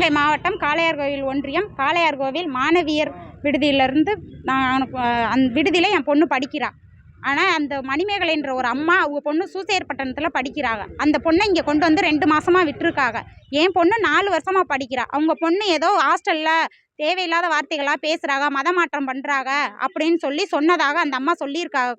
சிவகங்கை மாவட்டம் காளையார்கோவில் ஒன்றியம். காளையார் கோவில் மாணவியர் விடுதியிலேருந்து நான் அந்த விடுதியில் என் பொண்ணு படிக்கிறாள் ஆனால் அந்த மணிமேகலைன்ற ஒரு அம்மா அவங்க பொண்ணு சூசையர் பட்டணத்தில் படிக்கிறாங்க. அந்த பொண்ணை இங்கே கொண்டு வந்து ரெண்டு மாதமாக விட்டுருக்காங்க. என் பொண்ணு நாலு வருஷமாக படிக்கிறா. அவங்க பொண்ணு ஏதோ ஹாஸ்டலில் தேவையில்லாத வார்த்தைகளாக பேசுகிறாங்க மதமாற்றம் பண்ணுறாங்க அப்படின்னு சொல்லி சொன்னதாக அந்த அம்மா சொல்லியிருக்காங்க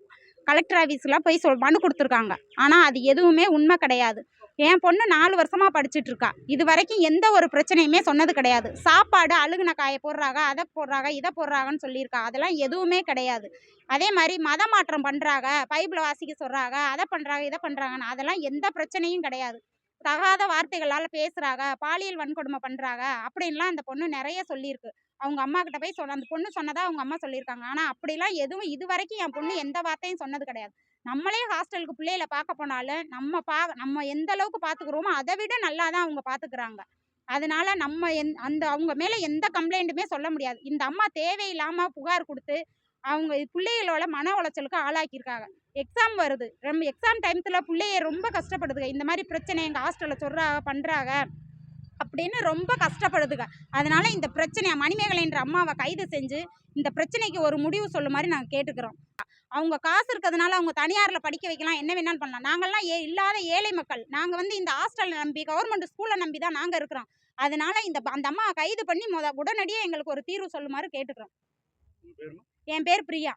கலெக்டர் ஆஃபீஸில் போய் சொல் மனு கொடுத்துருக்காங்க. ஆனால் அது எதுவுமே உண்மை கிடையாது. என் பொண்ணு நாலு வருஷமாக படிச்சுட்டு இருக்கா. இது வரைக்கும் எந்த ஒரு பிரச்சனையுமே சொன்னது கிடையாது. சாப்பாடு அழுகுன காயை போடுறாங்க அதை போடுறாங்க இதை போடுறாங்கன்னு சொல்லியிருக்கா. அதெல்லாம் எதுவுமே கிடையாது. அதே மாதிரி மத மாற்றம் பண்ணுறாங்க பைபிளை வாசிக்க சொல்கிறாங்க அதை பண்ணுறாங்க இதை பண்ணுறாங்கன்னு அதெல்லாம் எந்த பிரச்சனையும் கிடையாது. தகாத வார்த்தைகளால் பேசுகிறாங்க பாலியல் வன்கொடுமை பண்ணுறாங்க அப்படின்லாம் அந்த பொண்ணு நிறைய சொல்லியிருக்கு. அவங்க அம்மா கிட்ட போய் சொன்ன அந்த பொண்ணு சொன்னதாக அவங்க அம்மா சொல்லியிருக்காங்க. ஆனால் அப்படிலாம் எதுவும் இது வரைக்கும் என் பொண்ணு எந்த வார்த்தையும் சொன்னது கிடையாது. நம்மளே ஹாஸ்டலுக்கு பிள்ளைகளை பார்க்க போனாலும் நம்ம பா நம்ம எந்த அளவுக்கு பார்த்துக்குறோமோ அதை விட நல்லா தான் அவங்க பார்த்துக்குறாங்க. அதனால நம்ம எந் அந்த அவங்க மேலே எந்த கம்ப்ளைண்ட்டுமே சொல்ல முடியாது. இந்த அம்மா தேவையில்லாமல் புகார் கொடுத்து அவங்க பிள்ளைகளோட மன உளைச்சலுக்கு ஆளாக்கியிருக்காங்க. எக்ஸாம் வருது. ரொம்ப எக்ஸாம் டைமத்தில் பிள்ளைய ரொம்ப கஷ்டப்படுதுங்க. இந்த மாதிரி பிரச்சனை எங்கள் ஹாஸ்டலில் சொல்கிறாங்க பண்ணுறாங்க அப்படின்னு ரொம்ப கஷ்டப்படுதுங்க. அதனால் இந்த பிரச்சனையை மணிமேகலைன்ற அம்மாவை கைது செஞ்சு இந்த பிரச்சனைக்கு ஒரு முடிவு சொல்லுமாறு நாங்கள் கேட்டுக்கிறோம். அவங்க காசு இருக்கிறதுனால அவங்க தனியாரில் படிக்க வைக்கலாம். என்ன வேணாலும் பண்ணலாம். நாங்கள்லாம் ஏ இல்லாத ஏழை மக்கள். நாங்கள் வந்து இந்த ஹாஸ்டலை நம்பி கவர்மெண்ட் ஸ்கூலை நம்பி தான் நாங்கள் இருக்கிறோம். அதனால இந்த அந்த அம்மா கைது பண்ணி முத உடனடியாக எங்களுக்கு ஒரு தீர்வு சொல்லுமாறு கேட்டுக்கிறோம். என் பேர் பிரியா.